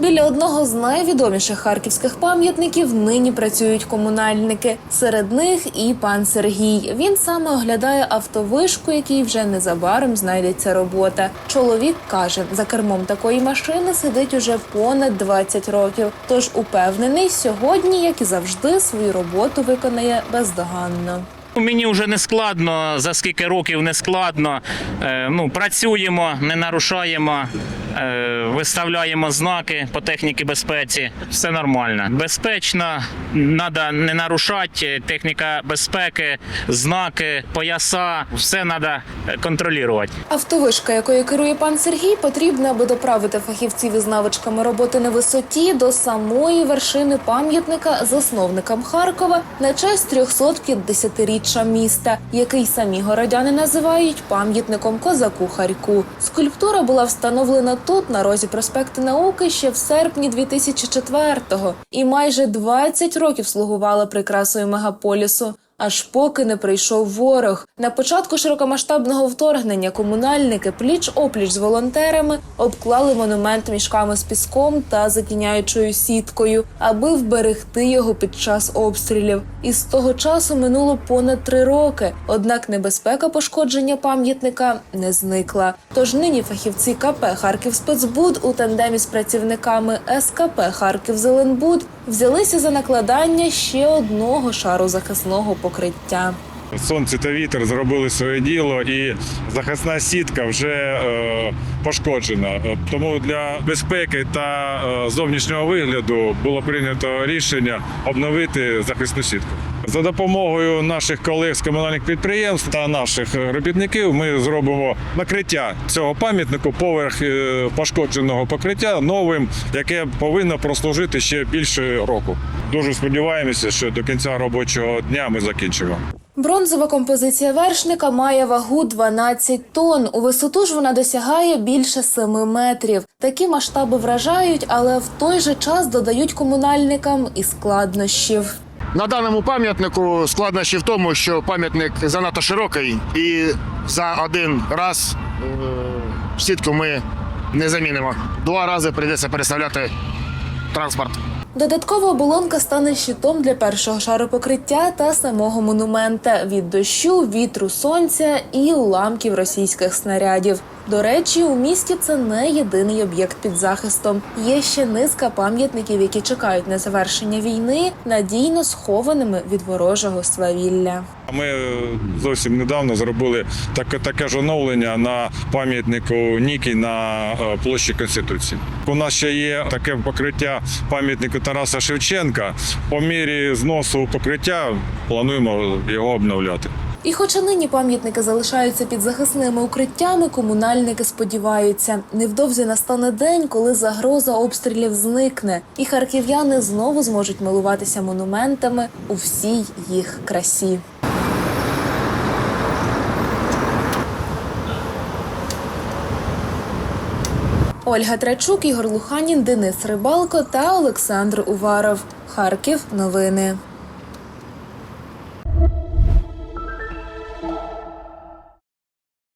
Біля одного з найвідоміших харківських пам'ятників нині працюють комунальники. Серед них і пан Сергій. Він саме оглядає автовишку, якій вже незабаром знайдеться робота. Чоловік каже, за кермом такої машини сидить уже понад 20 років. Тож упевнений, сьогодні, як і завжди, свою роботу виконає бездоганно. Мені вже не складно, за скільки років не складно. Е, ну, працюємо, не нарушаємо, виставляємо знаки по техніці безпеці. Все нормально. Безпечно, треба не нарушати. Техніка безпеки, знаки, пояса, все треба контролювати. Автовишка, якою керує пан Сергій, потрібна, аби доправити фахівців із навичками роботи на висоті до самої вершини пам'ятника засновникам Харкова на честь 350-річчя міста, який самі городяни називають пам'ятником козаку Харьку. Скульптура була встановлена тут, на розі проспекту науки, ще в серпні 2004-го і майже 20 років слугувала прикрасою мегаполісу. Аж поки не прийшов ворог. На початку широкомасштабного вторгнення комунальники пліч опліч з волонтерами обклали монумент мішками з піском та затіняючою сіткою, аби вберегти його під час обстрілів. І з того часу минуло понад три роки. Однак небезпека пошкодження пам'ятника не зникла. Тож нині фахівці КП Харків спецбуд у тандемі з працівниками СКП Харків Зеленбуд взялися за накладання ще одного шару захисного покриття. Сонце та вітер зробили своє діло, і захисна сітка вже е, пошкоджена. Е, Тому для безпеки та е, зовнішнього вигляду було прийнято рішення обновити захисну сітку. За допомогою наших колег з комунальних підприємств та наших робітників ми зробимо накриття цього пам'ятнику поверх пошкодженого покриття новим, яке повинно прослужити ще більше року. Дуже сподіваємося, що до кінця робочого дня ми закінчимо. Бронзова композиція вершника має вагу 12 тонн. У висоту ж вона досягає більше 7 метрів. Такі масштаби вражають, але в той же час додають комунальникам і складнощів. На даному пам'ятнику складнощі в тому, що пам'ятник занадто широкий, і за один раз е, сітку ми не замінимо. Два рази прийдеться переставляти транспорт. Додаткова оболонка стане щитом для першого шару покриття та самого монумента від дощу, вітру, сонця і уламків російських снарядів. До речі, у місті це не єдиний об'єкт під захистом. Є ще низка пам'ятників, які чекають на завершення війни, надійно схованими від ворожого свавілля. Ми е, зовсім недавно зробили таке, таке ж оновлення на пам'ятнику Нікі на е, площі Конституції. У нас ще є таке покриття пам'ятнику Тараса Шевченка. По мірі зносу покриття плануємо його обновляти. І хоча нині пам'ятники залишаються під захисними укриттями, комунальники сподіваються, невдовзі настане день, коли загроза обстрілів зникне, і харків'яни знову зможуть милуватися монументами у всій їх красі. Ольга Трачук, Ігор Луханін, Денис Рибалко та Олександр Уваров. Харків. Новини.